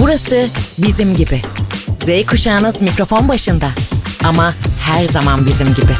Burası bizim gibi. Z kuşağınız mikrofon başında. Ama her zaman bizim gibi.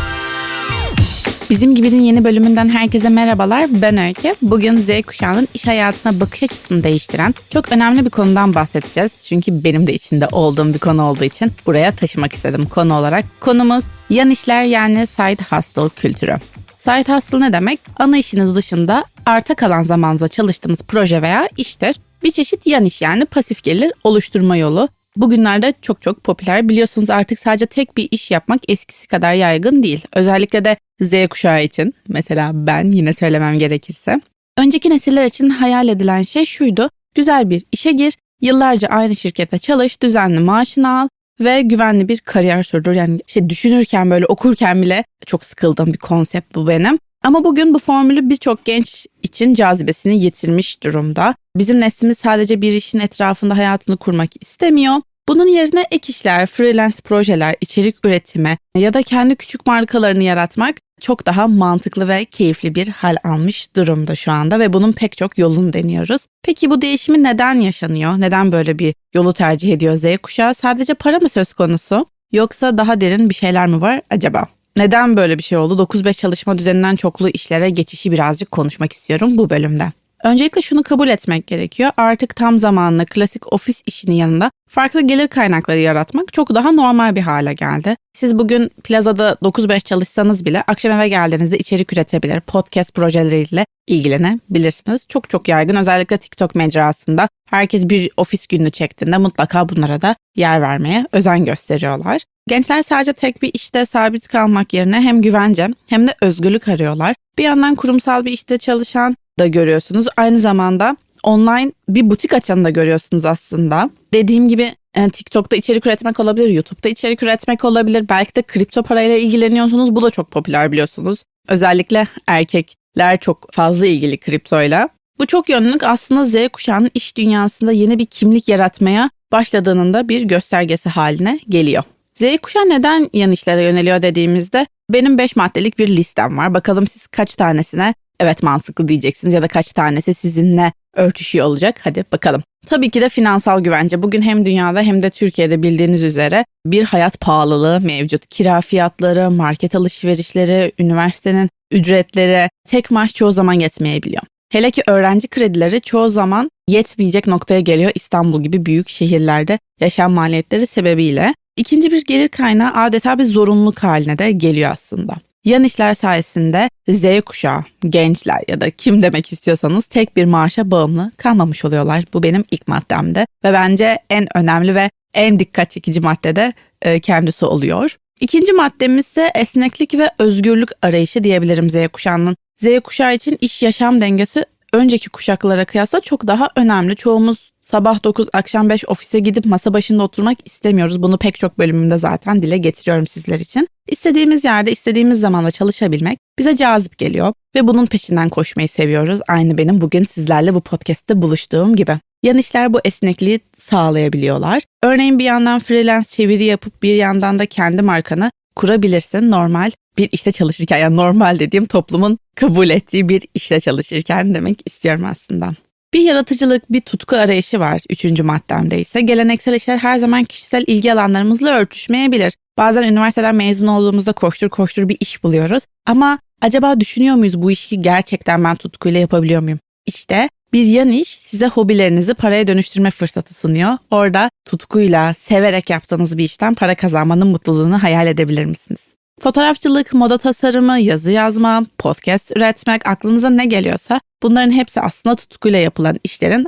Bizim Gibi'nin yeni bölümünden herkese merhabalar. Ben Öykü. Bugün Z kuşağının iş hayatına bakış açısını değiştiren çok önemli bir konudan bahsedeceğiz. Çünkü benim de içinde olduğum bir konu olduğu için buraya taşımak istedim konu olarak. Konumuz yan işler yani side hustle kültürü. Side hustle ne demek? Ana işiniz dışında arta kalan zamanınızda çalıştığınız proje veya iştir. Bir çeşit yan iş yani pasif gelir oluşturma yolu. Bugünlerde çok çok popüler. Biliyorsunuz artık sadece tek bir iş yapmak eskisi kadar yaygın değil. Özellikle de Z kuşağı için mesela ben yine söylemem gerekirse. Önceki nesiller için hayal edilen şey şuydu. Güzel bir işe gir, yıllarca aynı şirkete çalış, düzenli maaşını al ve güvenli bir kariyer sürdür. Yani işte düşünürken böyle okurken bile çok sıkıldığım bir konsept bu benim. Ama bugün bu formülü birçok genç için cazibesini yitirmiş durumda. Bizim neslimiz sadece bir işin etrafında hayatını kurmak istemiyor. Bunun yerine ek işler, freelance projeler, içerik üretimi ya da kendi küçük markalarını yaratmak çok daha mantıklı ve keyifli bir hal almış durumda şu anda ve bunun pek çok yolunu deniyoruz. Peki bu değişimi neden yaşanıyor? Neden böyle bir yolu tercih ediyor Z kuşağı? Sadece para mı söz konusu? Yoksa daha derin bir şeyler mi var acaba? Neden böyle bir şey oldu? 9-5 çalışma düzeninden çoklu işlere geçişi birazcık konuşmak istiyorum bu bölümde. Öncelikle şunu kabul etmek gerekiyor. Artık tam zamanlı klasik ofis işinin yanında farklı gelir kaynakları yaratmak çok daha normal bir hale geldi. Siz bugün plazada 9-5 çalışsanız bile akşam eve geldiğinizde içerik üretebilir, podcast projeleriyle ilgilenebilirsiniz. Çok çok yaygın özellikle TikTok mecrasında herkes bir ofis gününü çektiğinde mutlaka bunlara da yer vermeye özen gösteriyorlar. Gençler sadece tek bir işte sabit kalmak yerine hem güvence hem de özgürlük arıyorlar. Bir yandan kurumsal bir işte çalışan da görüyorsunuz. Aynı zamanda online bir butik açanı da görüyorsunuz aslında. Dediğim gibi e, TikTok'ta içerik üretmek olabilir, YouTube'da içerik üretmek olabilir. Belki de kripto parayla ilgileniyorsunuz. Bu da çok popüler biliyorsunuz. Özellikle erkekler çok fazla ilgili kriptoyla. Bu çok yönlülük aslında Z kuşağının iş dünyasında yeni bir kimlik yaratmaya başladığının da bir göstergesi haline geliyor. Z kuşağı neden yan işlere yöneliyor dediğimizde benim 5 maddelik bir listem var. Bakalım siz kaç tanesine evet mantıklı diyeceksiniz ya da kaç tanesi sizinle örtüşüyor olacak. Hadi bakalım. Tabii ki de finansal güvence. Bugün hem dünyada hem de Türkiye'de bildiğiniz üzere bir hayat pahalılığı mevcut. Kira fiyatları, market alışverişleri, üniversitenin ücretleri, tek maaş çoğu zaman yetmeyebiliyor. Hele ki öğrenci kredileri çoğu zaman yetmeyecek noktaya geliyor İstanbul gibi büyük şehirlerde yaşam maliyetleri sebebiyle. İkinci bir gelir kaynağı adeta bir zorunluluk haline de geliyor aslında. Yan işler sayesinde Z kuşağı, gençler ya da kim demek istiyorsanız tek bir maaşa bağımlı kalmamış oluyorlar. Bu benim ilk maddemde ve bence en önemli ve en dikkat çekici madde de e, kendisi oluyor. İkinci maddemiz ise esneklik ve özgürlük arayışı diyebilirim Z kuşağının. Z kuşağı için iş yaşam dengesi önceki kuşaklara kıyasla çok daha önemli. Çoğumuz sabah 9 akşam 5 ofise gidip masa başında oturmak istemiyoruz. Bunu pek çok bölümümde zaten dile getiriyorum sizler için. İstediğimiz yerde istediğimiz zamanda çalışabilmek bize cazip geliyor ve bunun peşinden koşmayı seviyoruz. Aynı benim bugün sizlerle bu podcast'te buluştuğum gibi. Yan işler bu esnekliği sağlayabiliyorlar. Örneğin bir yandan freelance çeviri yapıp bir yandan da kendi markanı kurabilirsin normal bir işte çalışırken yani normal dediğim toplumun kabul ettiği bir işte çalışırken demek istiyorum aslında. Bir yaratıcılık, bir tutku arayışı var üçüncü maddemde ise. Geleneksel işler her zaman kişisel ilgi alanlarımızla örtüşmeyebilir. Bazen üniversiteden mezun olduğumuzda koştur koştur bir iş buluyoruz. Ama acaba düşünüyor muyuz bu işi gerçekten ben tutkuyla yapabiliyor muyum? İşte bir yan iş size hobilerinizi paraya dönüştürme fırsatı sunuyor. Orada tutkuyla, severek yaptığınız bir işten para kazanmanın mutluluğunu hayal edebilir misiniz? Fotoğrafçılık, moda tasarımı, yazı yazma, podcast üretmek aklınıza ne geliyorsa bunların hepsi aslında tutkuyla yapılan işlerin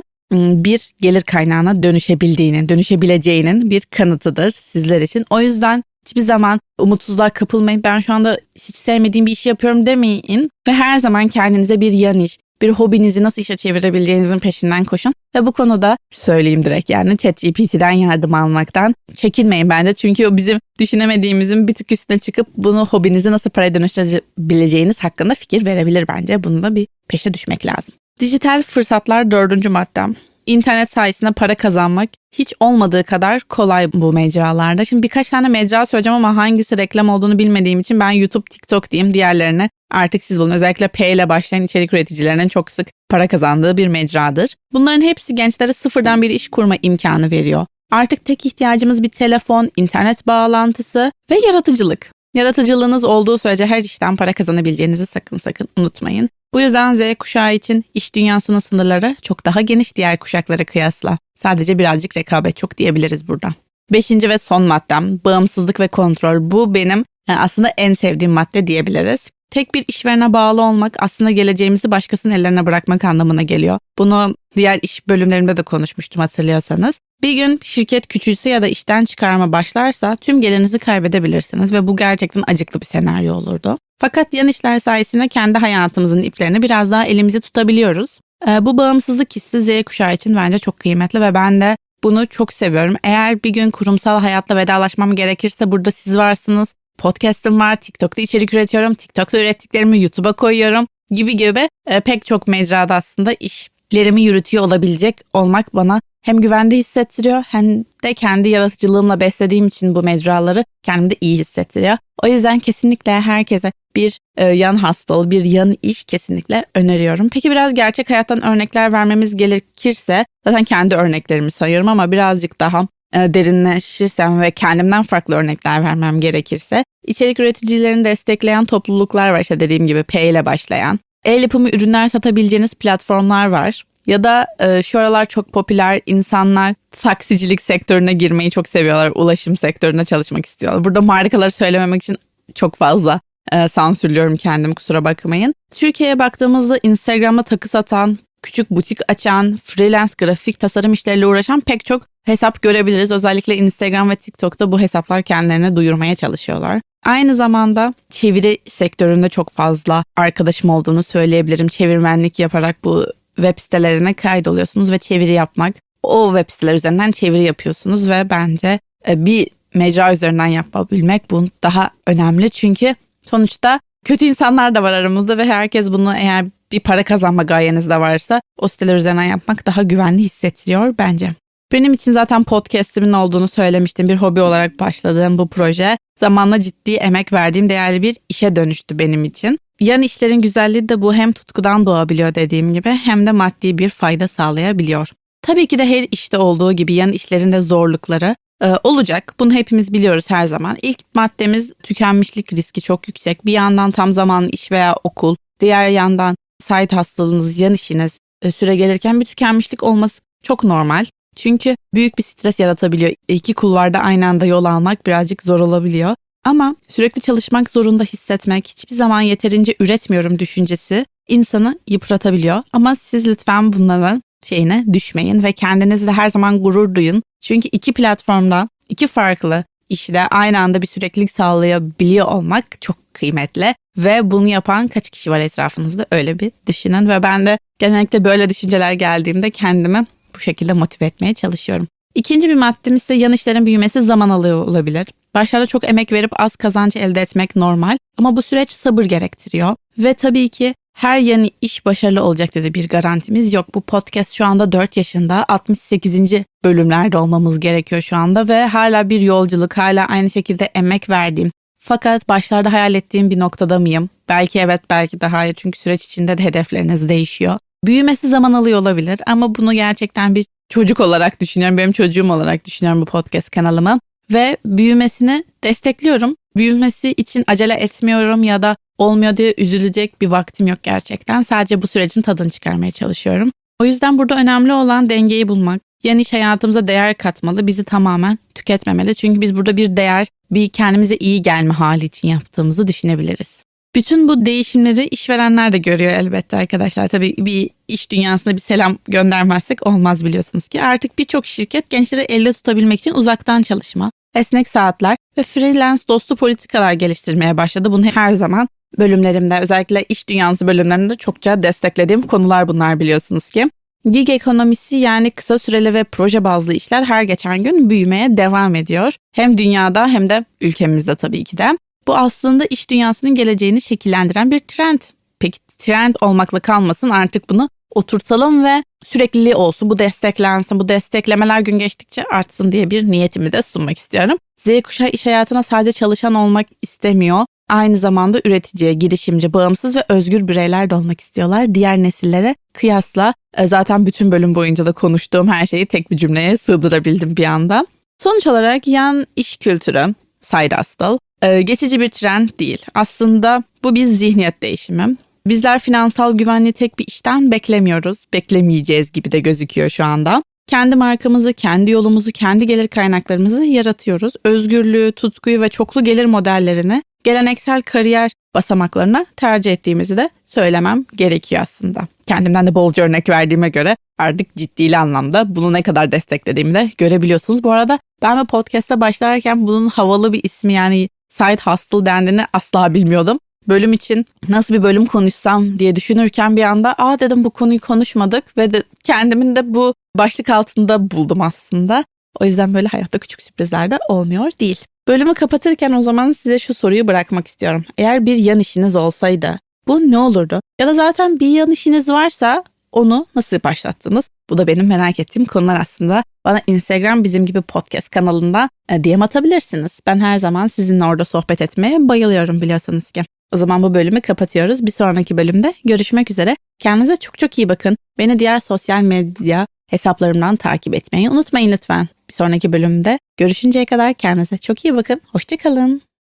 bir gelir kaynağına dönüşebildiğinin, dönüşebileceğinin bir kanıtıdır sizler için. O yüzden hiçbir zaman umutsuzluğa kapılmayın. Ben şu anda hiç sevmediğim bir işi yapıyorum demeyin ve her zaman kendinize bir yan iş, bir hobinizi nasıl işe çevirebileceğinizin peşinden koşun. Ve bu konuda söyleyeyim direkt yani ChatGPT'den yardım almaktan çekinmeyin bence. Çünkü o bizim düşünemediğimizin bir tık üstüne çıkıp bunu hobinizi nasıl paraya dönüştürebileceğiniz hakkında fikir verebilir bence. Bunu da bir peşe düşmek lazım. Dijital fırsatlar dördüncü maddem. İnternet sayesinde para kazanmak hiç olmadığı kadar kolay bu mecralarda. Şimdi birkaç tane mecra söyleyeceğim ama hangisi reklam olduğunu bilmediğim için ben YouTube, TikTok diyeyim. Diğerlerine artık siz bulun. Özellikle P ile başlayan içerik üreticilerinin çok sık para kazandığı bir mecradır. Bunların hepsi gençlere sıfırdan bir iş kurma imkanı veriyor. Artık tek ihtiyacımız bir telefon, internet bağlantısı ve yaratıcılık. Yaratıcılığınız olduğu sürece her işten para kazanabileceğinizi sakın sakın unutmayın. Bu yüzden Z kuşağı için iş dünyasının sınırları çok daha geniş diğer kuşaklara kıyasla. Sadece birazcık rekabet çok diyebiliriz burada. Beşinci ve son maddem bağımsızlık ve kontrol. Bu benim e, aslında en sevdiğim madde diyebiliriz. Tek bir işverene bağlı olmak aslında geleceğimizi başkasının ellerine bırakmak anlamına geliyor. Bunu diğer iş bölümlerimde de konuşmuştum hatırlıyorsanız. Bir gün şirket küçülse ya da işten çıkarma başlarsa tüm gelirinizi kaybedebilirsiniz ve bu gerçekten acıklı bir senaryo olurdu. Fakat yan işler sayesinde kendi hayatımızın iplerini biraz daha elimizi tutabiliyoruz. Ee, bu bağımsızlık hissi Z kuşağı için bence çok kıymetli ve ben de bunu çok seviyorum. Eğer bir gün kurumsal hayatla vedalaşmam gerekirse burada siz varsınız. Podcast'ım var, TikTok'ta içerik üretiyorum, TikTok'ta ürettiklerimi YouTube'a koyuyorum gibi gibi e, pek çok mecrada aslında işlerimi yürütüyor olabilecek olmak bana hem güvende hissettiriyor hem de kendi yaratıcılığımla beslediğim için bu mecraları kendimde iyi hissettiriyor. O yüzden kesinlikle herkese bir e, yan hastalığı, bir yan iş kesinlikle öneriyorum. Peki biraz gerçek hayattan örnekler vermemiz gerekirse zaten kendi örneklerimi sayıyorum ama birazcık daha derinleşirsem ve kendimden farklı örnekler vermem gerekirse içerik üreticilerini destekleyen topluluklar var işte dediğim gibi P ile başlayan. El yapımı ürünler satabileceğiniz platformlar var. Ya da e, şu aralar çok popüler insanlar taksicilik sektörüne girmeyi çok seviyorlar. Ulaşım sektöründe çalışmak istiyorlar. Burada markaları söylememek için çok fazla e, sansürlüyorum kendimi kusura bakmayın. Türkiye'ye baktığımızda Instagram'da takı satan, küçük butik açan, freelance grafik tasarım işleriyle uğraşan pek çok hesap görebiliriz. Özellikle Instagram ve TikTok'ta bu hesaplar kendilerini duyurmaya çalışıyorlar. Aynı zamanda çeviri sektöründe çok fazla arkadaşım olduğunu söyleyebilirim. Çevirmenlik yaparak bu web sitelerine kaydoluyorsunuz ve çeviri yapmak. O web siteler üzerinden çeviri yapıyorsunuz ve bence e, bir mecra üzerinden yapabilmek bu daha önemli. Çünkü sonuçta kötü insanlar da var aramızda ve herkes bunu eğer bir para kazanma gayeniz de varsa o siteler üzerinden yapmak daha güvenli hissettiriyor bence. Benim için zaten podcast'imin olduğunu söylemiştim. Bir hobi olarak başladığım bu proje zamanla ciddi emek verdiğim değerli bir işe dönüştü benim için. Yan işlerin güzelliği de bu hem tutkudan doğabiliyor dediğim gibi hem de maddi bir fayda sağlayabiliyor. Tabii ki de her işte olduğu gibi yan işlerin de zorlukları e, olacak. Bunu hepimiz biliyoruz her zaman. İlk maddemiz tükenmişlik riski çok yüksek. Bir yandan tam zamanlı iş veya okul, diğer yandan site hastalığınız, yan işiniz e, süre gelirken bir tükenmişlik olması çok normal. Çünkü büyük bir stres yaratabiliyor. İki kulvarda aynı anda yol almak birazcık zor olabiliyor. Ama sürekli çalışmak zorunda hissetmek, hiçbir zaman yeterince üretmiyorum düşüncesi insanı yıpratabiliyor. Ama siz lütfen bunların şeyine düşmeyin ve kendinizle her zaman gurur duyun. Çünkü iki platformda, iki farklı işte aynı anda bir süreklilik sağlayabiliyor olmak çok kıymetli. Ve bunu yapan kaç kişi var etrafınızda öyle bir düşünün. Ve ben de genellikle böyle düşünceler geldiğimde kendimi bu şekilde motive etmeye çalışıyorum. İkinci bir maddemiz ise yan işlerin büyümesi zaman alıyor olabilir. Başlarda çok emek verip az kazanç elde etmek normal ama bu süreç sabır gerektiriyor. Ve tabii ki her yeni iş başarılı olacak dedi bir garantimiz yok. Bu podcast şu anda 4 yaşında 68. bölümlerde olmamız gerekiyor şu anda ve hala bir yolculuk hala aynı şekilde emek verdiğim. Fakat başlarda hayal ettiğim bir noktada mıyım? Belki evet belki de hayır çünkü süreç içinde de hedefleriniz değişiyor. Büyümesi zaman alıyor olabilir ama bunu gerçekten bir çocuk olarak düşünüyorum. Benim çocuğum olarak düşünüyorum bu podcast kanalımı. Ve büyümesini destekliyorum. Büyümesi için acele etmiyorum ya da olmuyor diye üzülecek bir vaktim yok gerçekten. Sadece bu sürecin tadını çıkarmaya çalışıyorum. O yüzden burada önemli olan dengeyi bulmak. Yani iş hayatımıza değer katmalı, bizi tamamen tüketmemeli. Çünkü biz burada bir değer, bir kendimize iyi gelme hali için yaptığımızı düşünebiliriz. Bütün bu değişimleri işverenler de görüyor elbette arkadaşlar. Tabii bir iş dünyasına bir selam göndermezsek olmaz biliyorsunuz ki. Artık birçok şirket gençleri elde tutabilmek için uzaktan çalışma, esnek saatler ve freelance dostu politikalar geliştirmeye başladı. Bunu her zaman bölümlerimde özellikle iş dünyası bölümlerinde çokça desteklediğim konular bunlar biliyorsunuz ki. Gig ekonomisi yani kısa süreli ve proje bazlı işler her geçen gün büyümeye devam ediyor. Hem dünyada hem de ülkemizde tabii ki de. Bu aslında iş dünyasının geleceğini şekillendiren bir trend. Peki trend olmakla kalmasın artık bunu oturtalım ve sürekliliği olsun. Bu desteklensin, bu desteklemeler gün geçtikçe artsın diye bir niyetimi de sunmak istiyorum. Z kuşağı iş hayatına sadece çalışan olmak istemiyor. Aynı zamanda üreticiye, girişimci, bağımsız ve özgür bireyler de olmak istiyorlar. Diğer nesillere kıyasla e, zaten bütün bölüm boyunca da konuştuğum her şeyi tek bir cümleye sığdırabildim bir anda. Sonuç olarak yan iş kültürü, side hustle, e, geçici bir trend değil. Aslında bu bir zihniyet değişimi. Bizler finansal güvenliği tek bir işten beklemiyoruz. Beklemeyeceğiz gibi de gözüküyor şu anda. Kendi markamızı, kendi yolumuzu, kendi gelir kaynaklarımızı yaratıyoruz. Özgürlüğü, tutkuyu ve çoklu gelir modellerini geleneksel kariyer basamaklarına tercih ettiğimizi de söylemem gerekiyor aslında. Kendimden de bolca örnek verdiğime göre artık ciddi anlamda bunu ne kadar desteklediğimi de görebiliyorsunuz. Bu arada ben bu podcast'a başlarken bunun havalı bir ismi yani side hustle dendiğini asla bilmiyordum. Bölüm için nasıl bir bölüm konuşsam diye düşünürken bir anda aa dedim bu konuyu konuşmadık ve de kendimin de bu başlık altında buldum aslında. O yüzden böyle hayatta küçük sürprizler de olmuyor değil. Bölümü kapatırken o zaman size şu soruyu bırakmak istiyorum. Eğer bir yan işiniz olsaydı bu ne olurdu? Ya da zaten bir yan işiniz varsa onu nasıl başlattınız? Bu da benim merak ettiğim konular aslında. Bana Instagram bizim gibi podcast kanalından e, DM atabilirsiniz. Ben her zaman sizinle orada sohbet etmeye bayılıyorum biliyorsunuz ki. O zaman bu bölümü kapatıyoruz. Bir sonraki bölümde görüşmek üzere. Kendinize çok çok iyi bakın. Beni diğer sosyal medya hesaplarımdan takip etmeyi unutmayın lütfen. Bir sonraki bölümde görüşünceye kadar kendinize çok iyi bakın. Hoşçakalın.